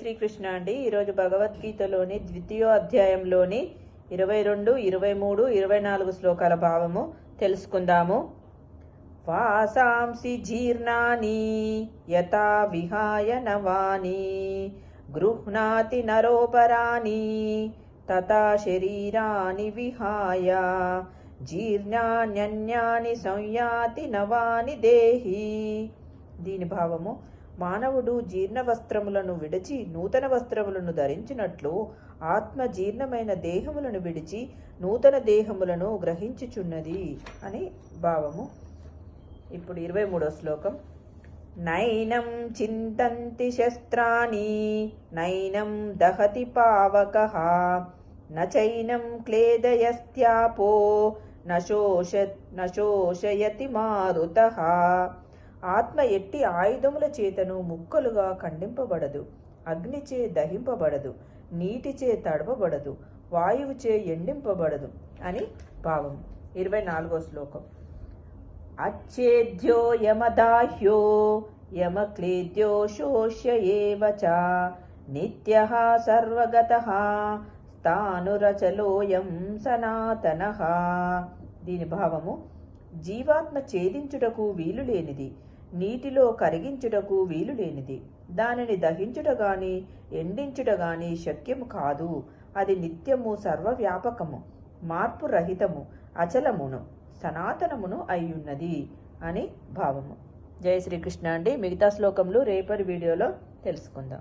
శ్రీకృష్ణ అండి. ఈరోజు భగవద్గీతలోని ద్వితీయోధ్యాయంలోని ఇరవై రెండు ఇరవై మూడు ఇరవై నాలుగు శ్లోకాల భావము తెలుసుకుందాము. వాసాంసి జీర్ణాని యథా విహాయ నవాని గృహ్ణాతి నరోపరాని తథా శరీరాని విహాయ జీర్ణాన్యన్యాని సంయాతి నవాని దేహి. దీని భావము మానవుడు జీర్ణ వస్త్రములను విడిచి నూతన వస్త్రములను ధరించినట్లు ఆత్మ జీర్ణమైన దేహములను విడిచి నూతన దేహములను గ్రహించుచున్నది అని భావము. ఇప్పుడు ఇరవై మూడో శ్లోకం. నైనం చింతంతి శస్త్రాణి నైనం దహతి పావక నైనం క్లేదయస్త్యాపో నశోష నశోషయతి మారుత. ఆత్మ ఎట్టి ఆయుధముల చేతను ముక్కలుగా ఖండింపబడదు అగ్నిచే దహింపబడదు నీటిచే తడపబడదు వాయువుచే ఎండింపబడదు అని భావం. ఇరవై నాలుగో శ్లోకం. అచ్చేద్యో యమదాహ్యో యమక్లేద్యో శోష్య ఏవచ చ నిత్య సర్వగత స్థానురచలోయం సనాతన. దీని భావము జీవాత్మ ఛేదించుటకు వీలు లేనిది నీటిలో కరిగించుటకు వీలు లేనిది. దానిని దహించుట గాని ఎండించుట గాని శక్యము కాదు. అది నిత్యము సర్వవ్యాపకము మార్పు రహితము అచలమును సనాతనమును అయ్యున్నది అని భావము. జయ శ్రీకృష్ణ అండి. మిగతా శ్లోకములు రేపటి వీడియోలో తెలుసుకుందాం.